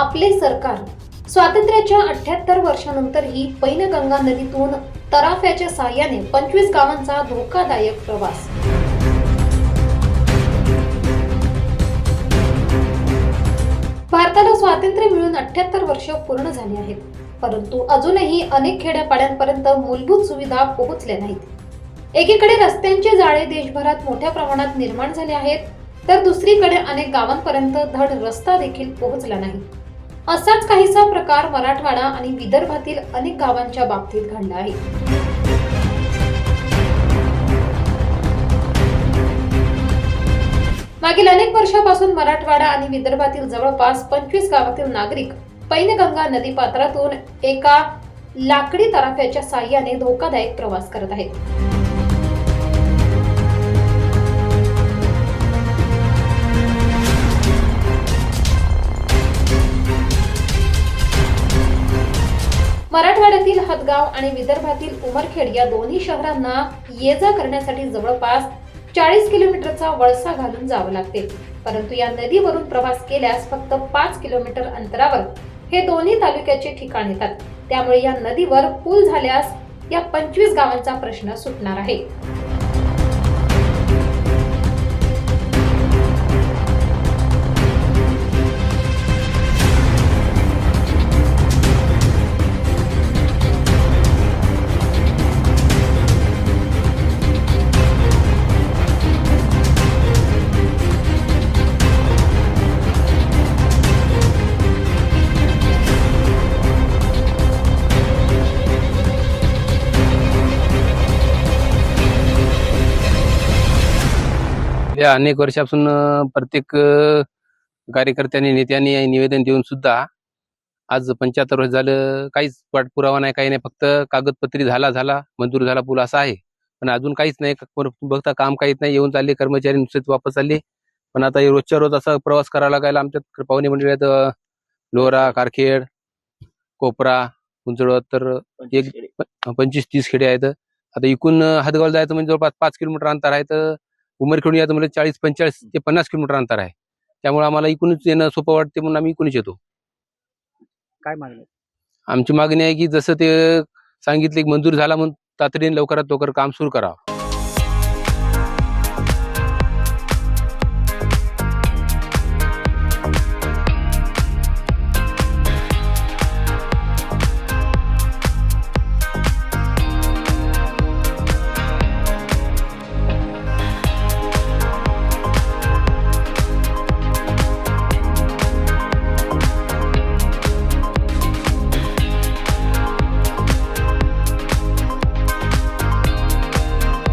आपले सरकार. स्वातंत्र्याच्या अठ्याहत्तर वर्षानंतरही पैनगंगा नदीतून तराफ्याच्या साह्याने पंचवीस गावांचा धोकादायक प्रवास. भारताला स्वातंत्र्य मिळून अठ्याहत्तर वर्ष पूर्ण झाली आहेत. परंतु अजूनही अनेक खेड्यापाड्यांपर्यंत मूलभूत सुविधा पोहोचल्या नाहीत. एकीकडे रस्त्यांचे जाळे देशभरात मोठ्या प्रमाणात निर्माण झाले आहेत तर दुसरीकडे अनेक गावांपर्यंत धड रस्ता देखील पोहोचला नाही. असाच काहीसा प्रकार मराठवाडा आणि विदर्भातील अनेक गावांच्या बाबतीत घडला आहे. मागील अनेक वर्षापासून मराठवाडा आणि विदर्भातील जवळपास पंचवीस गावातील नागरिक पैनगंगा नदी पात्रातून एका लाकडी तराफ्याच्या साह्याने धोकादायक प्रवास करत आहेत. हदगाव आणि विदर्भातील उमरखेड या दोन्ही शहरांना ये जा करण्यासाठी जवळपास चाळीस किलोमीटरचा वळसा घालून जावं लागते. परंतु या नदीवरून प्रवास केल्यास फक्त पाच किलोमीटर अंतरावर हे दोन्ही तालुक्याचे ठिकाण येतात. त्यामुळे या नदीवर पूल झाल्यास या पंचवीस गावांचा प्रश्न सुटणार आहे. या अनेक वर्षापासून प्रत्येक कार्यकर्त्यांनी नेत्यांनी निवेदन देऊन सुद्धा आज पंच्याहत्तर वर्ष झालं काहीच पाठपुरावा नाही काही नाही. फक्त कागदपत्री झाला झाला मंजूर झाला पूल असा आहे. पण अजून काहीच नाही. बघता काम काहीच नाही. येऊन चालले कर्मचारी नुसतेच वापस चालले पण आता रोजच्या रोज असा प्रवास करावा लागायला आमच्यात पाहुणे अं, लोहरा कारखेड कोपरा उंचळवत तर एक पंचवीस तीस खेडे आहेत. आता इकून अं, हदगावला जायचं म्हणजे जवळपास पाच किलोमीटर अंतर आहे. तर उमरखेडून यायचं म्हणजे चाळीस पंचेचाळीस ते पन्नास किलोमीटर अंतर आहे. त्यामुळे आम्हाला इकूनच येणं सोपं वाटते म्हणून आम्ही इकूनच येतो. काय मागणी? आमची मागणी आहे की जसं ते सांगितले की मंजूर झाला म्हणून तातडीने लवकरात लवकर काम सुरू करावं.